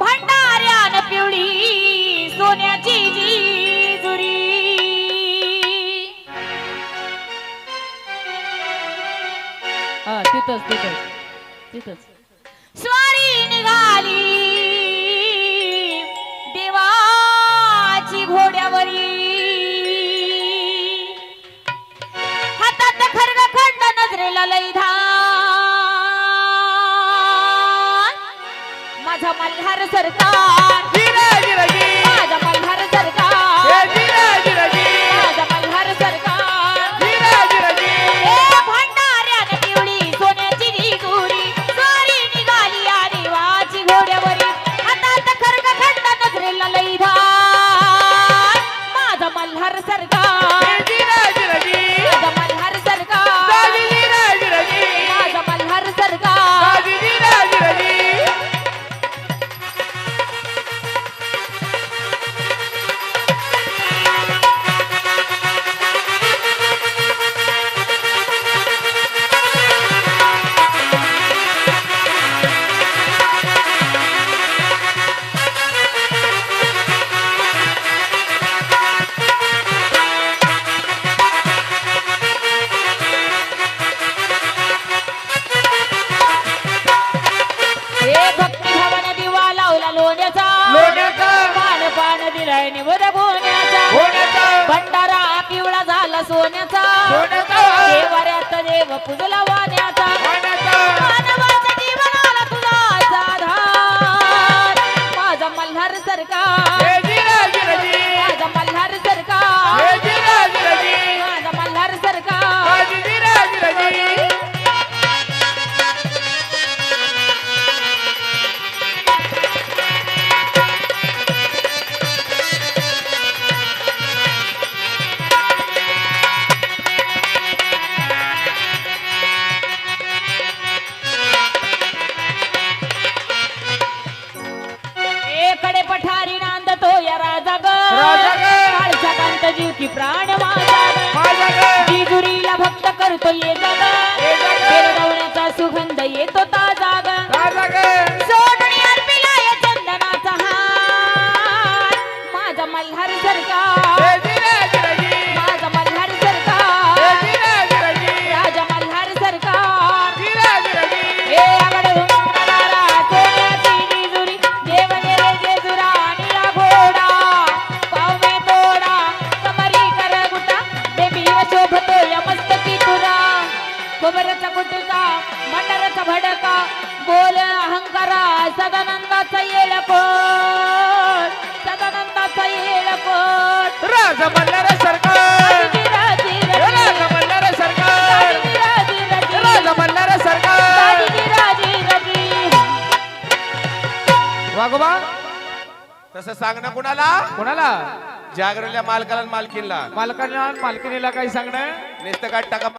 भंडाऱ्यान पिवळी सोन्याची जिजुरी. हा तिथंच तिथंच तिथंच. स्वारी निघाली मल्हार सरकार. माझा सरकार. माझा मल्हार सरकार. ए भंडाऱ्यान पिवळी सोन्याची जिजुरी स्वारी निघाली या देवाची घोड्यावरी. हातात खरग खंड नजरेला लैधान माझा मल्हार सरकार. दिलाय निवद गोण्याचा भंडारा पिवळा झाला सोन्याचा. देवाऱ्यात देव पुजला वाण्याचा. काळचा कांत जीव की प्राण माझा भक्त करतो ये जग. सुगंध येतो ताजा. तसं सांगणं कुणाला? कोणाला? जागरल्या मालकाला आणि मालकीनला. मालकाला मालकिनीला काही सांगणं? नुसतं काय टाका.